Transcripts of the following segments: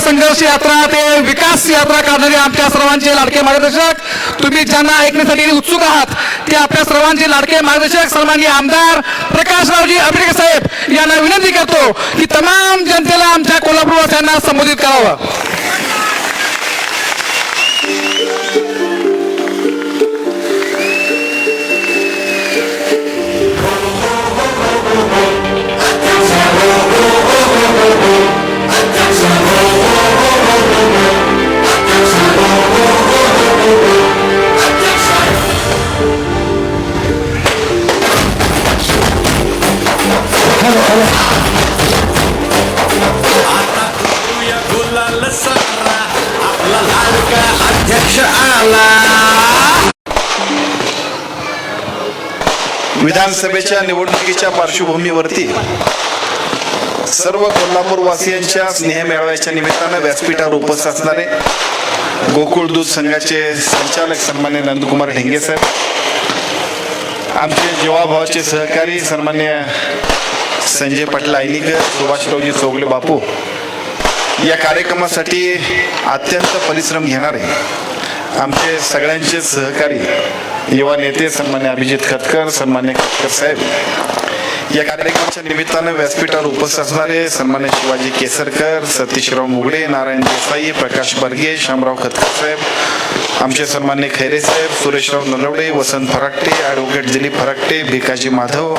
संघर्ष यात्रा ते विकास यात्रा काढणारे आमच्या सर्वांचे लाडके मार्गदर्शक. तुम्ही ज्यांना ऐकण्यासाठी उत्सुक आहात ते आपल्या सर्वांचे लाडके मार्गदर्शक सन्माननीय आमदार प्रकाशरावजी आंबेडकर साहेब यांना विनंती करतो की तमाम जनतेला आमच्या कोल्हापूरवासियांना संबोधित करावं. विधानसभेच्या निवडणुकीच्या पार्श्वभूमीवरती सर्व कोल्हापूरवासियांच्या स्नेह मेळाव्याच्या निमित्तानं व्यासपीठावर उपस्थित असणारे गोकुळ दूध संघाचे संचालक सन्मान्य नंदकुमार ढेंगे साहेब आमचे जेवाभावाचे सहकारी सन्मान्य संजय पाटील ऐनिकर सुभाषरावजी चोगले बापू या कार्यक्रमासाठी अत्यंत परिश्रम घेणारे आमचे सगळ्यांचे सहकारी युवा नेते सन्मान्य अभिजित खतकर सन्मान्य खतकर साहेब या कार्यक्रमाच्या निमित्तानं व्यासपीठावर उपस्थित असणारे सन्मान्य शिवाजी केसरकर सतीशराव मुगडे नारायण देसाई प्रकाश बर्गे शामराव खतकर साहेब आमचे सन्मान्य खैरे साहेब सुरेशराव नलवडे वसंत फराकटे ॲडव्होकेट दिलीप फराकटे भिकाजी माधव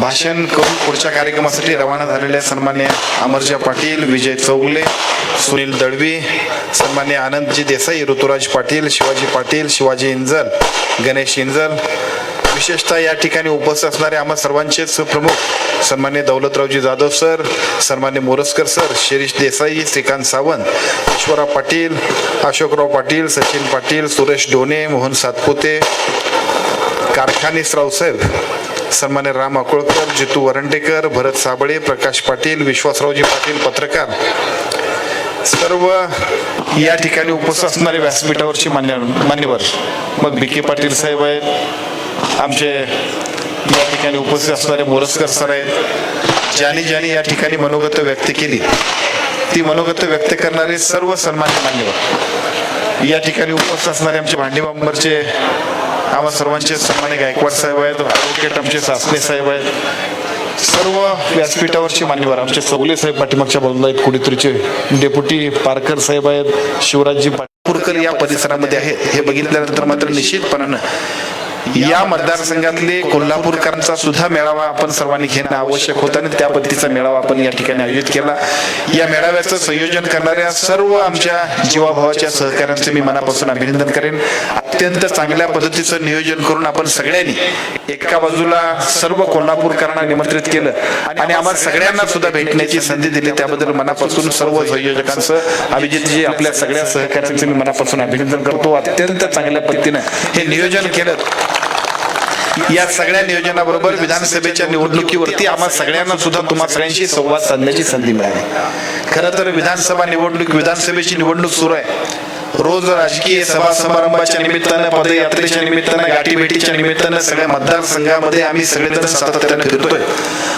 भाषण करून पुढच्या कार्यक्रमासाठी रवाना झालेल्या सन्मान्य अमरजा पाटील विजय चौगले सुनील दळवी सन्मान्य आनंदजी देसाई ऋतुराज पाटील शिवाजी पाटील शिवाजी इंजल गणेश इंजल. विशेषतः या ठिकाणी उपस्थित असणारे आम्हा सर्वांचेच प्रमुख सन्मान्य दौलतरावजी जाधव सर सन्मान्य मोरसकर सर शिरीष देसाई श्रीकांत सावंत ईश्वरा पाटील अशोकराव पाटील सचिन पाटील सुरेश डोने मोहन सातपुते कारखानीस रावसाहेब सन्मान्य राम अकोळकर जितू वरंडेकर भरत साबळे प्रकाश पाटील विश्वासरावजी पाटील पत्रकार. सर्व या ठिकाणी उपस्थित असणारे व्यासपीठावरचे मान्य मान्यवर मग बी के पाटील साहेब आहेत. आमचे या ठिकाणी उपस्थित असणारे मोरसकर सर आहेत. ज्याने ज्याने या ठिकाणी मनोगत व्यक्त केली ती मनोगत व्यक्त करणारे सर्व सन्मान्य मान्यवर. या ठिकाणी उपस्थित असणारे आमचे भांडीबांबरचे आम्हा सर्वांचे सन्मान्य गायकवाड साहेब आहेत ॲडव्होकेट आमचे सासने साहेब आहेत. सर्व व्यासपीठावरचे मान्यवर आमचे सवले साहेब पाठीमागच्या बाजूला आहेत कुणीतरीचे डेप्युटी पारकर साहेब आहेत शिवराजजी पाटपूरकर या परिसरामध्ये आहेत हे बघितल्यानंतर मात्र निश्चितपणानं या मतदारसंघातले कोल्हापूरकरांचा सुद्धा मेळावा आपण सर्वांनी घेणं आवश्यक होतं आणि त्या पद्धतीचा मेळावा आपण या ठिकाणी आयोजित केला. या मेळाव्याचं संयोजन करणाऱ्या सर्व आमच्या जीवाभावाच्या सहकाऱ्यांचं मी मनापासून अभिनंदन करेन. अत्यंत चांगल्या पद्धतीचं नियोजन करून आपण सगळ्यांनी एका बाजूला सर्व कोल्हापूरकरांना निमंत्रित केलं. आणि आम्हाला सगळ्यांना सुद्धा भेटण्याची संधी दिली. त्याबद्दल मनापासून सर्व संयोजकांचं अभिजितजी आपल्या सगळ्या सहकार्यांचं मी मनापासून अभिनंदन करतो. अत्यंत चांगल्या पद्धतीनं हे नियोजन केलं. या सगळ्या नियोजनाबरोबर विधानसभेच्या निवडणुकीवरती आम्हा सगळ्यांना सुद्धा तुम्हा सगळ्यांशी संवाद साधण्याची संधी मिळाली. खरं तर विधानसभा निवडणूक विधानसभेची निवडणूक सुरू आहे. रोज राजकीय सभा समारंभाच्या निमित्तानं पदयात्रेच्या निमित्तानं गाठीभेटीच्या निमित्तानं सगळ्या मतदारसंघामध्ये आम्ही सगळेजण सातत्यानं फिरतोय.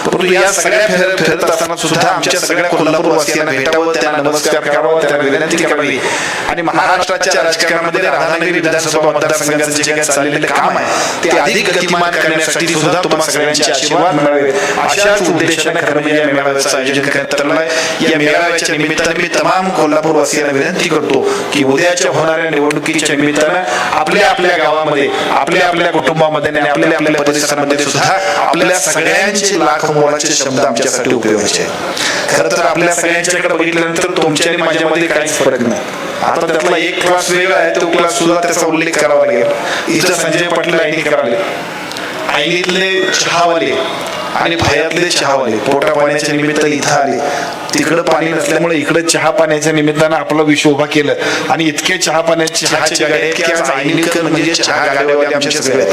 परंतु या सगळ्या फिर फिरत असताना सुद्धा आमच्या सगळ्या कोल्हापूरवासियांना भेटावं त्यांना नमस्कार करावा त्यांना विनंती करावी. आणि महाराष्ट्राच्या राजकारणामध्ये राधानगरी विधानसभा मतदारसंघाचं जे काही चाललेलं काम आहे ते अधिक गतिमान करण्यासाठी सुद्धा तुम्हाला सगळ्यांचे आशीर्वाद मिळावे अशाच उद्देशाने खरं म्हणजे या मेळाव्याचं आयोजन करण्यात आलं आहे. या मेळाव्याच्या निमित्ताने मी तमाम कोल्हापूरवासियांना विनंती करतो की उद्या उद्याच्या होणाऱ्या निवडणुकीच्या निमित्तानं आपल्या आपल्या गावामध्ये आपल्या आपल्या कुटुंबामध्ये आणि आपल्या आपल्या परिसरामध्ये सुद्धा आपल्या सगळ्यांचे लाख मोलाचे शब्द आमच्यासाठी उपयोगाचे खरं तर आपल्या सगळ्यांच्याकडे बघितल्यानंतर तुमच्या आणि माझ्यामध्ये काहीच फरक नाही. आता त्यातला एक क्लास वेगळा आहे तो क्लास सुद्धा त्याचा उल्लेख करावा लागेल. इथं संजय पाटील आईनी करावे आईनीतले चहावाले आणि भयातले चहावाले पोटा पाण्याच्या निमित्त इथं आले. तिकडं पाणी नसल्यामुळे इकडे चहा पाण्याच्या निमित्तानं आपलं विश्व उभा केलं. आणि इतके चहा पाण्याचे आईनीकर म्हणजे चहा गाड्यावाले सगळे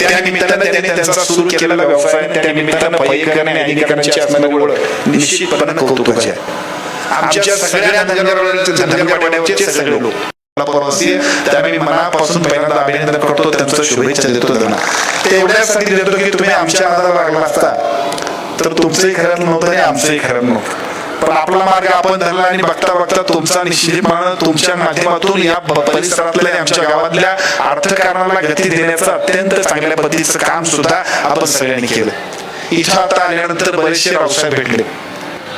त्या निमित्तानं त्यांनी त्यांचा सुरू केलेला व्यवसाय त्या निमित्तानं पैकर आणि आईनीकरांची असणारी ओळख निश्चितपणे कौतुकाची आहे आमच्या सगळ्या धनगरवाड्याचे धनगरवाड्याचे सगळे लोक. परवासी त्यामुळे मनापासून पहिल्यांदा अभिनंदन करतो त्यांचं शुभेच्छा देतो त्यांना ते एवढ्यासाठी देतो की तुम्ही आमच्या आधार लागला असता तर तुमचंही खरं नव्हतं आणि आमचंही खरं नव्हतं पण आपला मार्ग आपण धरला आणि बघता बघता तुमचा निश्चितपणे तुमच्या माध्यमातून या परिसरातल्या आमच्या गावातल्या अर्थकारणाला गती देण्याचं अत्यंत चांगल्या पद्धतीचं काम सुद्धा आपण सगळ्यांनी केलं इथं आता आल्यानंतर बरेचसे रावसाहेब भेटले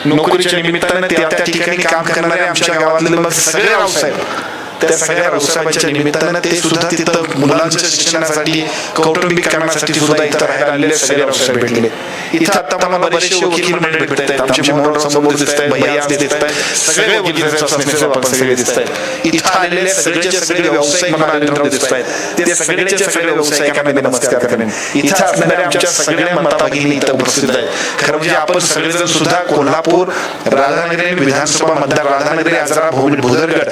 नोकरीच्या निमित्ताने त्या त्या ठिकाणी काम करणारे आमच्या गावातले मग सगळे रावसाहेब त्या सगळ्या रावसाहेबांच्या निमित्तानं ते सुद्धा तिथं मुलांच्या शिक्षणासाठी कौटुंबिक कारणासाठी सुद्धा इथं राहायला आलेले सगळे रावसाहेब भेटले इथं आता मला बरेचसे वकील मंडळ भेटत आहेत आमचे मोहनराव समोर दिसत आहेत भैया दिसत आहेत सगळे वकील सगळे दिसत आहेत इथं आलेले सगळेचे सगळे व्यावसायिक मला नरेंद्र दिसत आहेत ते सगळेचे सगळे व्यावसायिकांना नमस्कार करेन इथं असणाऱ्या आमच्या सगळ्या मताभागिनी इथं उपस्थित आहेत. खरं म्हणजे आपण सगळेजण सुद्धा कोल्हापूर राधानगरी विधानसभा मतदार राधानगरी आजरा भूमी भुदरगड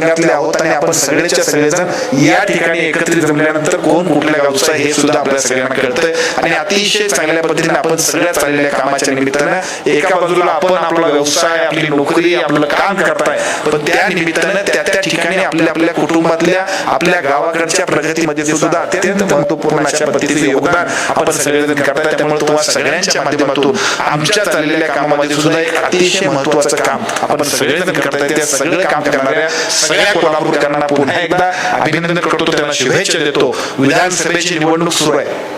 संघातले आहोत आणि आपण सगळेच्या सगळेजण या ठिकाणी एकत्रित जमल्यानंतर कोण कुठल्या गावचा हे सुद्धा आपल्या सगळ्यांना कळतंय. आणि अतिशय चांगल्या पद्धतीने आपण सगळ्या चाललेल्या कामाच्या निमित्तानं एका बाजूला आपण आपला व्यवसाय आपली नोकरी आपलं काम करताय. पण त्या निमित्तानं त्या त्या ठिकाणी आपल्या आपल्या कुटुंबातल्या आपल्या गावाकडच्या प्रगतीमध्ये सुद्धा अत्यंत महत्त्वपूर्ण अशा पद्धतीचं योगदान आपण सगळेजण करताय. त्यामुळे तुम्हाला सगळ्यांच्या माध्यमातून आमच्या चाललेल्या कामामध्ये सुद्धा एक अतिशय महत्वाचं काम आपण सगळेजण करताय. त्या सगळं काम करणाऱ्या सगळ्या कोल्हापूरकरांना पुन्हा एकदा अभिनंदन करतो त्यांना शुभेच्छा देतो. विधानसभेची निवडणूक सुरू आहे.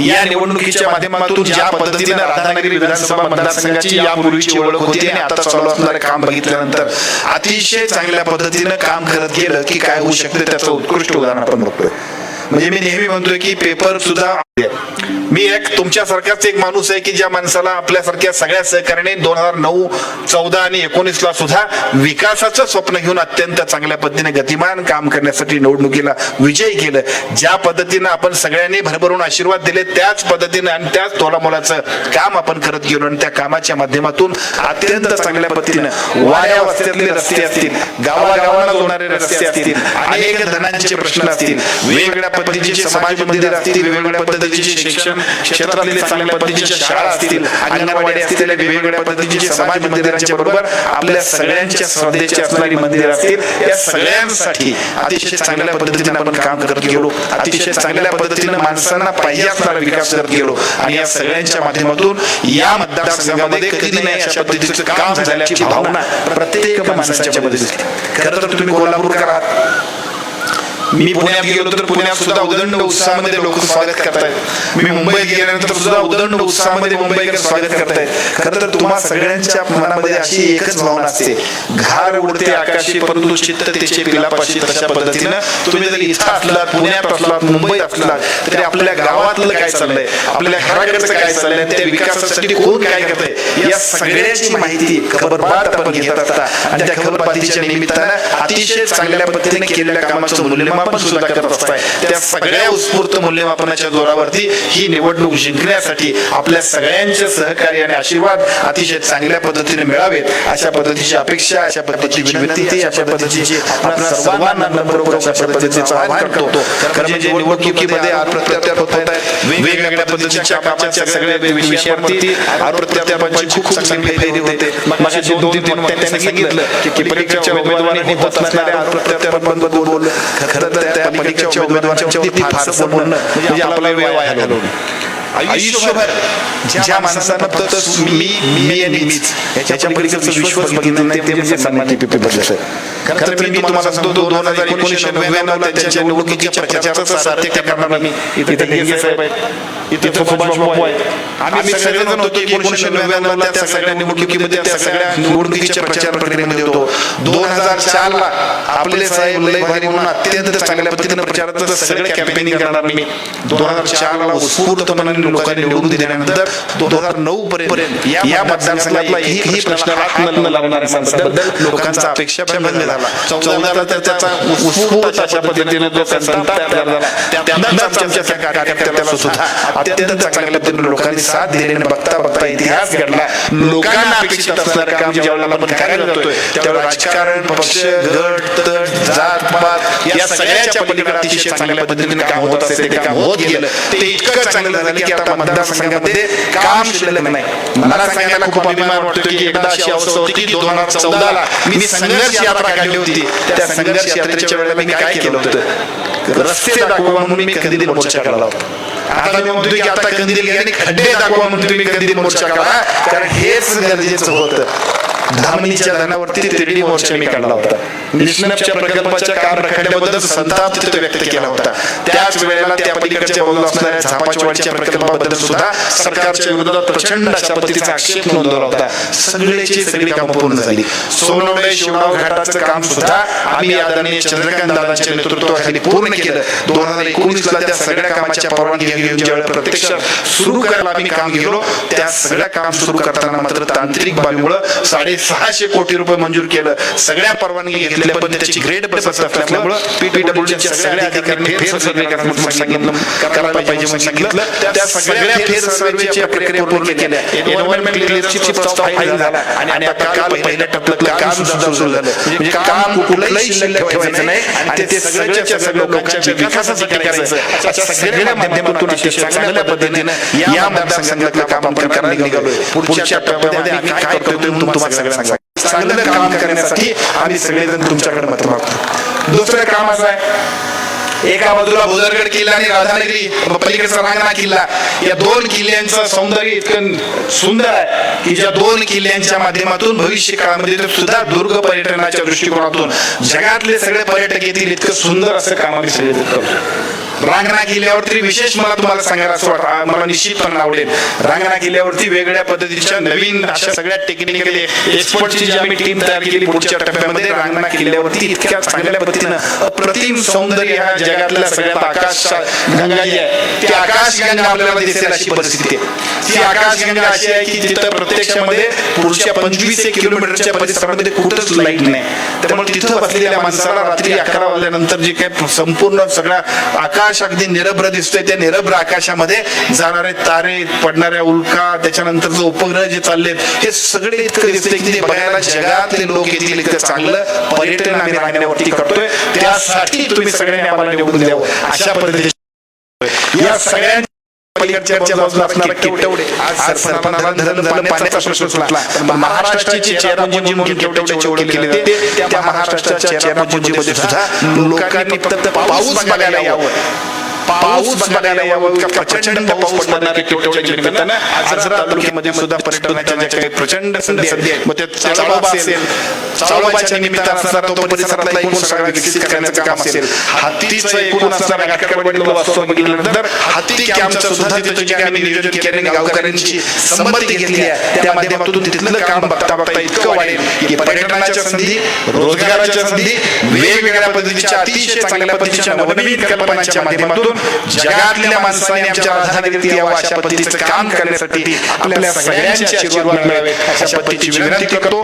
या निवडणुकीच्या माध्यमातून ज्या पद्धतीने राधानगरी विधानसभा मतदारसंघाची यापूर्वीची ओळख होती आणि आता चालू असणारे काम बघितल्यानंतर अतिशय चांगल्या पद्धतीनं काम करत गेलं की काय होऊ शकते त्याचं उत्कृष्ट उदाहरण आपण बघतोय. म्हणजे मी नेहमी म्हणतोय की पेपर सुद्धा मी एक तुमच्यासारखाच एक माणूस आहे की ज्या माणसाला आपल्यासारख्या सगळ्या सहकार्याने दोन हजार नऊ चौदा आणि एकोणीस ला सुद्धा विकासाचं स्वप्न घेऊन अत्यंत चांगल्या पद्धतीने गतिमान काम करण्यासाठी निवडणुकीला विजय केलं. ज्या पद्धतीनं आपण सगळ्यांनी भरभरून आशीर्वाद दिले त्याच पद्धतीनं आणि त्याच तोलामोलाचं काम आपण करत गेलो आणि त्या कामाच्या माध्यमातून अत्यंत चांगल्या पद्धतीनं वाया वस्त्यातले रस्ते असतील गावागावाला जोडणारे रस्ते असतील अनेक धनांचे प्रश्न असतील वेगवेगळ्या पद्धतीचे समाज मंदिर असतील वेगवेगळ्या पद्धतीचे शिक्षण क्षेत्रातले चांगल्या पद्धतीच्या शाळा असतील अंगणवाडी असतील वेगवेगळ्या पद्धतीचे समाज मंदिरांच्या बरोबर आपल्या सगळ्यांच्या श्रद्धेची असणारी मंदिर असतील या सगळ्यांसाठी अतिशय चांगल्या पद्धतीने आपण काम करत गेलो. अतिशय चांगल्या पद्धतीने माणसांना पाहिजे असणारा विकास करत गेलो. आणि या सगळ्यांच्या माध्यमातून या मतदारसंघामध्ये कधी नाही अशा पद्धतीचं काम झाल्याची भावना प्रत्येक माणसाच्या मध्ये खरं तर तुम्ही कोल्हापूरकर आहात. मी पुण्यात गेलो तर पुण्यात सुद्धा उदंड उत्साहामध्ये लोक स्वागत करतायत. मी मुंबईत गेल्यानंतर सुद्धा उदंड उत्साहामध्ये मुंबईकर स्वागत करतायत. खरं तर तुम्हा सगळ्यांच्या मनामध्ये अशी एकच भावना असते. घार उडते आकाशी परंतु चित्त त्याचे पिलापाशी तशा पद्धतीनं तुम्ही जरी इथं असलात पुण्यात असलात मुंबईत असलात तरी आपल्या गावातलं काय चाललंय? आपल्या घराकडचं काय चाललंय? त्या विकासासाठी कोण काय करतंय? या सगळ्याची माहिती खबरबात आपण घेत असता. आणि त्या खबरबातीच्या निमित्तानं अतिशय चांगल्या पद्धतीने केलेल्या कामाचं मूल्यमापन सुद्धा करत असताय. त्या सगळ्या उत्स्फूर्त मूल्यमापनाच्या जोरावरती ही निवडणूक जिंकण्यासाठी आपल्या सगळ्यांचे सहकार्य आणि आशीर्वाद अतिशय चांगल्या पद्धतीने मिळावेत. अशा पद्धतीची अपेक्षा अशा पद्धतीची विनंती अशा पद्धतीची आपण सर्वांना अशा पद्धतीचं आवाहन करतो. खरं म्हणजे निवडणुकीमध्ये होत आहेत वेगवेगळ्या पद्धतीच्या कामाच्या सगळ्या विषयावरती खूप चांगली फैरी होते. मग दोन तीन त्यांनी सांगितलं की परीक्षेच्या उमेदवारांनी होत असणाऱ्या खरं तर त्या परीक्षेच्या उमेदवारांच्या फारसं बोलणं म्हणजे आपला वेळ वाया घालवणं आयुष्यभर ज्या माणसानं फक्त मी मी आणि मीच याच्या पलीकडचं विश्वच बघितलं नाही ते म्हणजे सन्मान्य पिपी बदलत खरं तर मी तुम्हाला सांगतो दोन हजार एकोणीसशे नव्याण्णवला त्यांच्या निवडणुकीच्या प्रचाराचं सार्थक्य करणार मी इथे लिंगे साहेब आहेत. इथे सुभाष बाबू आहेत. आम्ही सगळेजण होतो की एकोणीसशे नव्याण्णवला त्या सगळ्या निवडणुकीमध्ये त्या सगळ्या निवडणुकीच्या प्रचार प्रक्रियेमध्ये होतो. दोन हजार चार ला आपले साहेब लय भारी म्हणून अत्यंत चांगल्या पद्धतीने प्रचाराचं सगळं कॅम्पेनिंग करणार मी दोन हजार चार ला उत्स्फूर्तपणे लोकांनी निवडून दिल्यानंतर दोन हजार नऊ पर्यंत या मतदारसंघातला एकही प्रश्न हात न लावणाऱ्या माणसाबद्दल लोकांचा अपेक्षा बंद झाला. चौदाला तर त्याचा उत्स्फूर्त अशा पद्धतीने जो संताप तयार झाला. आमच्या कार्यकर्त्याला सुद्धा अत्यंत चांगल्या पद्धतीने लोकांनी साथ दिली आणि बघता बघता इतिहास घडला. लोकांना अपेक्षित असणारं काम आपण करायला जातोय त्यावेळेला राजकारण पक्ष गट तट जात पात या सगळ्याच्या पलीकडे अतिशय चांगल्या पद्धतीने काम होत असते ते काम होत गेलं ते इतकं चांगलं झालं की आता मतदारसंघामध्ये काम शिल्लक नाही. मला सांगायला खूप अभिमान वाटतो की एकदा अशी अवस्था होती की दोन हजार चौदाला मी संघर्ष यात्रा काढली होती. त्या संघर्ष यात्रेच्या वेळेला मी काय केलं होतं? रस्ते दाखवा म्हणून मी कधी मोर्चा काढला होता. आता मी म्हणतो की आता कंदील घ्या आणि खड्डे दाखवा म्हणून तुम्ही कंदील मोर्चा काढा कारण हेच गरजेचं होतं. धामणीच्या धनावरती तिरडी मोर्चा मी काढला होता. निष्णपच्या प्रकल्पाच्या काम रखडल्याबद्दल संताप तिथे व्यक्त केला होता. त्याच वेळेला त्या पलीकडच्या बाजूला असणाऱ्या झापाचवाडीच्या प्रकल्पाबद्दल सुद्धा सरकारच्या विरोधात प्रचंड अशा पद्धतीचा आक्षेप नोंदवला होता. सगळ्याची सगळी कामं पूर्ण झाली. सोनवणे शिवराव घाटाचं काम सुद्धा आम्ही आदरणीय चंद्रकांत दादांच्या नेतृत्वाखाली पूर्ण केलं. दोन हजार एकोणीस ला त्या सगळ्या कामाच्या परवानगी घेऊन ज्यावेळेला प्रत्यक्ष सुरू करायला आम्ही काम गेलो त्या सगळ्या काम सुरू करताना मात्र तांत्रिक बाबीमुळे साडेसहाशे कोटी रुपये मंजूर केलं. सगळ्या परवानगी घेतल्या. घेतलेल्या पण त्याची ग्रेड बसत असल्यामुळं पीडब्ल्यूडीच्या सगळ्या अधिकाऱ्यांनी फेर सर्वे सांगितलं. करायला पाहिजे म्हणून सांगितलं. त्या सगळ्या फेर सर्वेच्या प्रक्रिया पूर्ण केल्या. एन्व्हायरमेंट क्लिअरन्सची प्रस्ताव फाईल झाला. आणि आता काल पहिल्या टप्प्यातलं काम सुद्धा सुरू झालं. म्हणजे काम कुठलंही शिल्लक ठेवायचं नाही. आणि ते सगळ्याच्या सगळ्या लोकांच्या विकासासाठी करायचं. अशा सगळ्या माध्यमातून अतिशय चांगल्या पद्धतीने या मतदारसंघातलं काम आपण करायला निघालोय पुढच्या टप्प्यामध्ये आम्ही काय करतोय तुम्हाला सगळ्यांना सांगा चांगलं काम करण्यासाठी आम्ही सगळेजण तुमच्याकडे मत मागतो. दुसरं काम असं आहे एका बाजूला भुदरगड किल्ला आणि राधानगरी पलीकडचा रांगणा किल्ला. या दोन किल्ल्यांचं सौंदर्य इतकं सुंदर आहे की ज्या दोन किल्ल्यांच्या माध्यमातून भविष्य काळामध्ये सुद्धा दुर्ग पर्यटनाच्या दृष्टिकोनातून जगातले सगळे पर्यटक येतील इतकं सुंदर असं काम आम्ही सगळे करतो. रांगणा किल्ल्यावरती विशेष मला तुम्हाला सांगायला असं वाटतं मला निश्चितपणे आवडेल. रांगणा किल्ल्यावरती वेगळ्या पद्धतीच्या नवीन अशा सगळ्या टेक्निकली एक्सपर्टची जी आम्ही टीम तयार केली पुढच्या टप्प्यामध्ये रांगणा किल्ल्यावरती इतक्या चांगल्या पद्धतीनं अप्रतिम सौंदर्य हा जगातल्या सगळ्यात आकाश गंगा जी आहे ती आकाश गंगा आपल्याला दिसेल अशी परिस्थिती आहे. ती आकाश गंगा अशी आहे की तिथं प्रत्यक्षामध्ये पुढच्या पंचवीस एक किलोमीटरच्या परिसरामध्ये कुठंच लाइट नाही. त्यामुळे तिथं बसलेल्या माणसाला रात्री अकरा वाजल्यानंतर जे काही संपूर्ण सगळा आकाश आकाश अगदी निरभ्र दिसतोय. त्या निरभ्र आकाशामध्ये जाणारे तारे पडणाऱ्या उल्का त्याच्यानंतर जो उपग्रह जे चाललेत हे सगळे इतकं दिसतंय की ते बघायला जगातले लोक येतील इतकं चांगलं पर्यटन आम्ही राहण्यावरती करतोय. त्यासाठी तुम्ही सगळ्यांनी आम्हाला निवडून द्यावं. अशा पद्धतीने या सगळ्यांनी पलीकडच्या बाजूला असणारा केवढे आज सरपणाला धरण झालं पाण्याचा प्रश्न सुटला. पण महाराष्ट्राची चेरापुंजी म्हणून केवढे ओळख केली जाते. त्या महाराष्ट्राच्या चेरापुंजीमध्ये सुद्धा लोकांनी फक्त पाऊस बघायला यावं. पाऊस बघायला यावं इतका प्रचंड पाऊस पडणार आहे केवढ्याच्या निमित्तानं आजरा तालुक्यामध्ये सुद्धा पर्यटनाच्या ज्या काही प्रचंड संधी आहेत मग ते चाळोबा असेल चाळोबाच्या निमित्तानं असणारा तो परिसरातला एकूण सगळा विकसित करण्याचं काम असेल. हत्तीचं एकूण असणारा गाठकडवडीला वास्तव बघितल्यानंतर हत्ती कॅम्पचं सुद्धा तिथं जे काही आम्ही नियोजन केले आणि गावकऱ्यांची संमती घेतली आहे त्या माध्यमातून तिथलं काम बघता बघता इतकं वाढेल. की पर्यटनाच्या संधी रोजगाराच्या संधी वेगवेगळ्या पद्धतीच्या अतिशय चांगल्या पद्धतीच्या नवनवीन कल्पनांच्या माध्यमातून जगातल्या माणसाने आमच्या राजधानीवरती यावं अशा पद्धतीचं काम करण्यासाठी आपल्या सगळ्यांचे आशीर्वाद मिळावे अशा पद्धतीची विनंती करतो.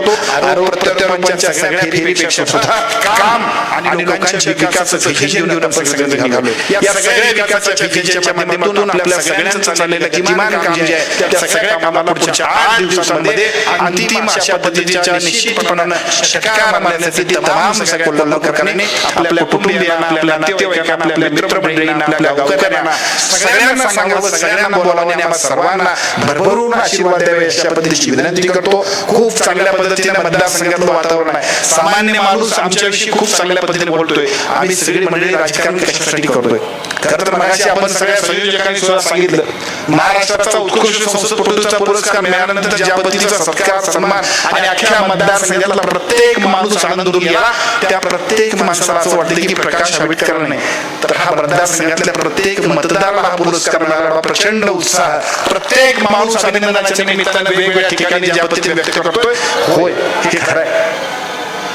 प्रत्यारोपांच्या सगळ्या फेरीपेक्षा सुद्धा काम आणि लोकांच्या विकासाचं घेऊन आपण निघालो या सगळ्या विकासाच्या माध्यमातून आपल्या सगळ्यांचं चाललेलं किमान काम जे आहे त्या सगळ्या कामाला पुढच्या आठ दिवसांमध्ये अंतिम अशा पद्धतीच्या निश्चितपणानं षटकार मारण्यासाठी तमाम सगळ्या कोल्हापूरकरांनी आपल्या कुटुंबियांना आपल्या नातेवाईकांना आपल्या मित्रमंडळींना आपल्या गावकऱ्यांना सगळ्यांना सांगावं सगळ्यांना बोलावं आणि सर्वांना भरभरून आशीर्वाद द्यावे अशा पद्धतीची विनंती करतो. खूप चांगल्या पद्धतीने मतदारसंघातलं वातावरण आहे. सामान्य माणूस आमच्याविषयी खूप चांगल्या पद्धतीने बोलतोय. आम्ही सगळी मंडळी राजकारण कशासाठी करतोय? खरं तर मगाशी आपण सगळ्या संयोजकांनी सुद्धा सांगितलं. महाराष्ट्राचा उत्कृष्ट संसदपटूचा पुरस्कार मिळाल्यानंतर ज्या पद्धतीचा सत्कार सन्मान आणि अख्ख्या मतदारसंघातला प्रत्येक माणूस आनंदून गेला त्या प्रत्येक माणसाला असं वाटतं की प्रकाश आंबेडकरांनी तर हा मतदारसंघातल्या प्रत्येक मतदाराला हा पुरस्कार मिळाला. प्रचंड उत्साह. प्रत्येक माणूस अभिनंदनाच्या निमित्तानं वेगवेगळ्या ठिकाणी ज्या पद्धतीने व्यक्त करतोय होय हे खरं आहे.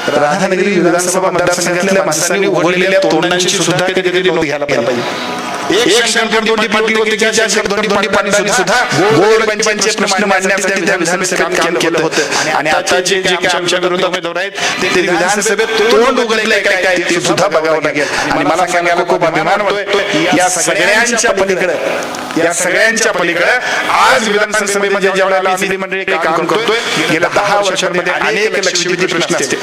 राधानगरी विधानसभा मतदारसंघातल्या माणसांनी उघडलेल्या तोंडांची सुद्धा कधीतरी नोंद घ्यायला पाहिजे. एक शंकर दोंडी पाटील होते शंकर पाटलांनी सुद्धा प्रश्न मांडण्यासाठी त्या विधानसभेत काम केलं होतं. आणि आता जे जे आमच्या उमेदवार आहेत ते विधानसभेत तोंड उघडले काय काय ते सुद्धा बघावं लागेल. आणि मला सांगायला खूप अभिमान वाटतोय या सगळ्यांच्या पलीकडे या सगळ्यांच्या पलीकडे आज विधानसभेमध्ये ज्या वेळेला आम्ही मंडळी काम करतोय गेल्या दहा वर्षांमध्ये अनेक लक्षवेधी प्रश्न असतील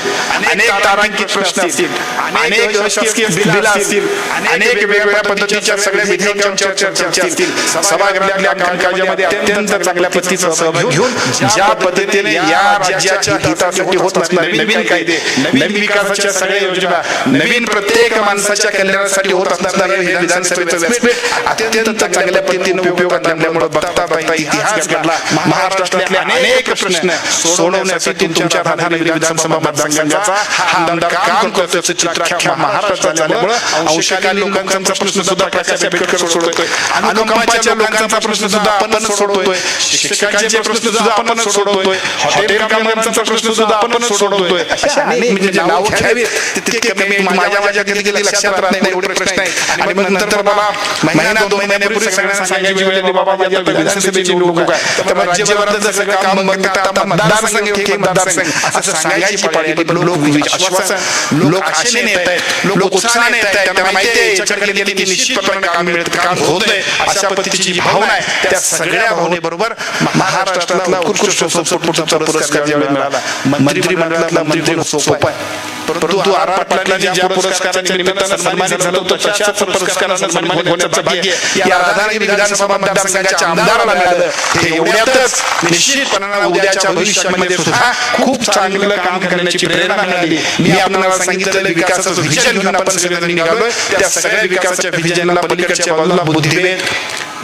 अनेक तारांकित प्रश्न असतील अनेक अशासकीय असतील अनेक वेगवेगळ्या पद्धतीच्या सगळ्या सगळ्या चर्चा असतील. सभागृहातल्या कामकाजामध्ये अत्यंत चांगल्या पद्धतीचा सहभाग घेऊन ज्या पद्धतीने या राज्याच्या हितासाठी होत असणारे नवीन कायदे नवीन विकासाच्या सगळ्या योजना नवीन प्रत्येक माणसाच्या कल्याणासाठी होत असणारे हे विधानसभेचं व्यासपीठ अत्यंत चांगल्या पद्धतीने उपयोगात आणल्यामुळे बघता बघता इतिहास घडला. महाराष्ट्रातले अनेक प्रश्न सोडवण्यासाठी तुमच्या राधानगरी विधानसभा मतदारसंघाचा हा आमदार काम करतो याचं चित्र अख्ख्या महाराष्ट्रात झाल्यामुळे अंशकालीन लोकांचा प्रश्न सुद्धा प्रकाश आंबेडकर सोडवतोय. अनुकंपाच्या लोकांचा प्रश्न सुद्धा आपण सोडवतोय. शिक्षकांचे प्रश्न सुद्धा आपण सोडवतोय. हॉटेल कामगारांचा प्रश्न सुद्धा आपण सोडवतोय. अशा अनेक म्हणजे नावं घ्यावीत तितके कमी आहेत. माझ्या माझ्या कधी कधी लक्षात राहत नाही एवढे प्रश्न आहेत. आणि मग नंतर मला महिना दोन महिन्यापूर्वी सगळ्यांना सांगायची वेळ आली, बाबा माझी आता विधानसभेची निवडणूक आहे. तर राज्यभरात सगळं काम बघता आता मतदारसंघ मतदारसंघ असं सांगायची पाळी आली. पण लोक विश्वासन लोक आशेने येत आहेत लोक उत्साहाने येत आहेत त्यांना माहिती आहे याच्याकडे निश्चितपणे काम मिळत काम होतंय अशा पद्धतीची जी भावना आहे त्या सगळ्या भावनेबरोबर महाराष्ट्रातला उत्कृष्ट पुरस्कार ज्यावेळी मिळाला. मंत्रिमंडळातला मंत्री सोपा आहे. परंतु आर आर पाटलांनी ज्या पुरस्काराच्या निमित्तानं सन्मानित झालं होतं तशाच पुरस्कारानं सन्मानित होण्याचं भाग्य या राधानगरी विधानसभा मतदारसंघाच्या आमदाराला मिळालं. हे एवढ्यातच निश्चितपणानं उद्याच्या भविष्यामध्ये सुद्धा खूप चांगलं काम करण्याची प्रेरणा मिळाली. मी आपल्याला सांगितलेलं विकासाचं व्हिजन घेऊन आपण सगळेजण निघालोय. त्या सगळ्या विकासाच्या व्हिजनला पलीकडच्या बाजूला बुद्धिभेद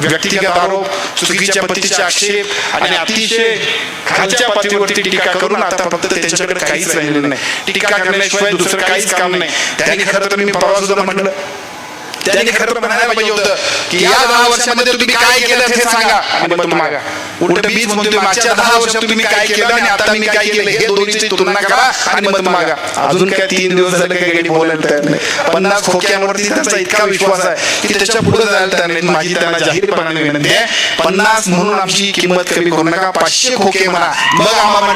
व्यक्तिगत आरोप चुकीच्या पद्धतीचे आक्षेप आणि अतिशय खालच्या पातळीवरती टीका करून आता फक्त त्यांच्याकडे काहीच राहिलेलं नाही. टीका करण्याशिवाय दुसरं काहीच काम नाही. त्यांनी खरं तर मी परवा सुद्धा म्हटलं त्यांनी खरं म्हणायला पाहिजे होतं की या दहा वर्षामध्ये तुम्ही काय केलं हे सांगा. आणि मत मागा. उलट मीच म्हणतोय मागच्या दहा वर्षात तुम्ही काय केलं आणि आता मी काय केलं? हे दोन्हीची तुलना करा आणि मत मागा अजून काय तीन दिवस झाले काही गाडी बोलायला तयार नाही. पन्नास खोक्यांवरती त्यांचा इतका विश्वास आहे की त्याच्या पुढे जायला तयार नाही माझी त्यांना जाहीरपणाने विनंती आहे. पन्नास म्हणून आमची किंमत कमी करू नका. पाचशे खोके म्हणा. मग आम्हाला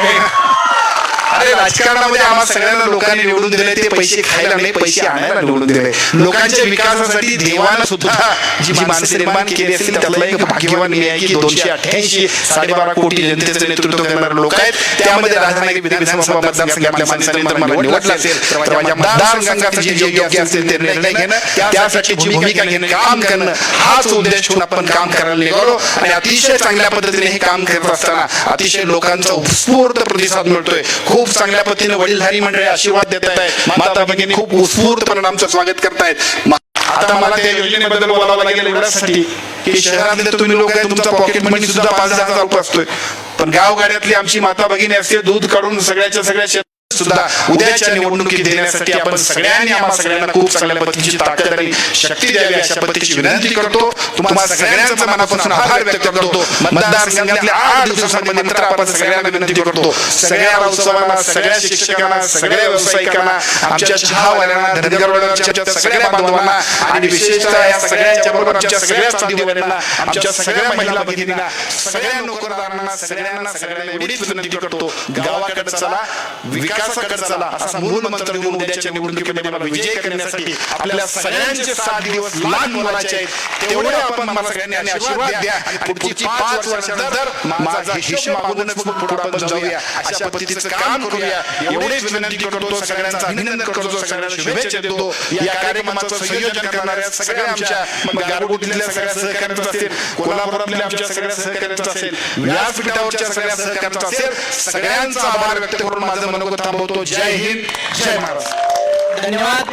अरे राजकारणामध्ये आम्हाला सगळ्यांना लोकांनी निवडून दिले ते पैसे खायला नाही पैसे आणायला निवडून दिले लोकांच्या विकासासाठी देवानं सुद्धा जी माणसे निर्माण केली असतील त्यातला एक भाग्यवान मी आहे की दोनशे अठ्ठ्याऐंशी साडेबारा कोटी जनतेचं नेतृत्व करणारे लोक आहेत. त्यामध्ये राजधानी विधानसभा मतदारसंघातल्या माणसाने जर मला निवडलं असेल तर माझ्या मतदारसंघाचं जे योग्य असेल ते निर्णय घेणं त्यासाठी जी भूमिका घेणं काम करणं हाच उद्देश ठेवून आपण काम करायला निघालो. आणि अतिशय चांगल्या पद्धतीने हे काम करत असताना अतिशय लोकांचा उत्स्फूर्त प्रतिसाद मिळतोय. खूप चांगल्या पद्धतीने वडीलधारी मंडळी आशीर्वाद देत आहेत. माता भगिनी खूप उत्स्फूर्तपणे आमचं स्वागत करतायत आता मला त्या योजनेबद्दल बोलावं लागेल एवढ्यासाठी की शहरातले तुम्ही लोक आहे तुमचा पॉकेट मनी सुद्धा पाच हजार रुपये असतोय. पण गावगाड्यातली आमची माता भगिनी असते दूध काढून सगळ्याच्या सगळ्या शेत- सुद्धा उद्याच्या निवडणुकीत देण्यासाठी आपण सगळ्यांनी आम्हाला सगळ्यांना खूप चांगल्या पद्धतीची ताकद आणि शक्ती द्यावी अशा पद्धतीची विनंती करतो. तुम्हाला सगळ्यांचा मनापासून आभार व्यक्त करतो. मतदारसंघातल्या आठ दिवसांमध्ये नंतर आपण सगळ्यांना विनंती करतो. सगळ्या उत्सवांना सगळ्या शिक्षकांना सगळ्या व्यावसायिकांना आमच्या चहावाल्यांना धनगरवाड्यांच्या सगळ्या बांधवांना आणि विशेषतः या सगळ्यांच्या बरोबर आमच्या सगळ्या चांदीवाल्यांना आमच्या सगळ्या महिला भगिनींना सगळ्या नोकरदारांना सगळ्यांना सगळ्यांना एवढीच विनंती करतो. गावाकडे चला विकास विकासाकडे चला असा मूल मंत्र देऊन उद्याच्या निवडणुकीमध्ये मला विजय करण्यासाठी आपल्याला सगळ्यांचे सात दिवस लहान मुलाचे आहेत. तेवढे आपण मला सगळ्यांनी आशीर्वाद द्या. आणि पुढची पाच वर्षानंतर माझा हिशोब मागूनच मग पुढे आपण जाऊया. अशा पद्धतीचं काम करूया. एवढेच विनंती करतो सगळ्यांचं अभिनंदन करतो सगळ्यांना शुभेच्छा देतो. या कार्यक्रमाचं संयोजन करणाऱ्या सगळ्या आमच्या मग गारगोटीतल्या सगळ्या सहकार्याचं असेल कोल्हापुरातल्या आमच्या सगळ्या सहकार्याचं असेल व्यासपीठावरच्या सगळ्या सहकार्याचं असेल सगळ्यांचा आभार व्यक्त करून माझं मनोगत थांबवतो जय हिंद. जय महाराष्ट्र. धन्यवाद.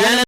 यानंतर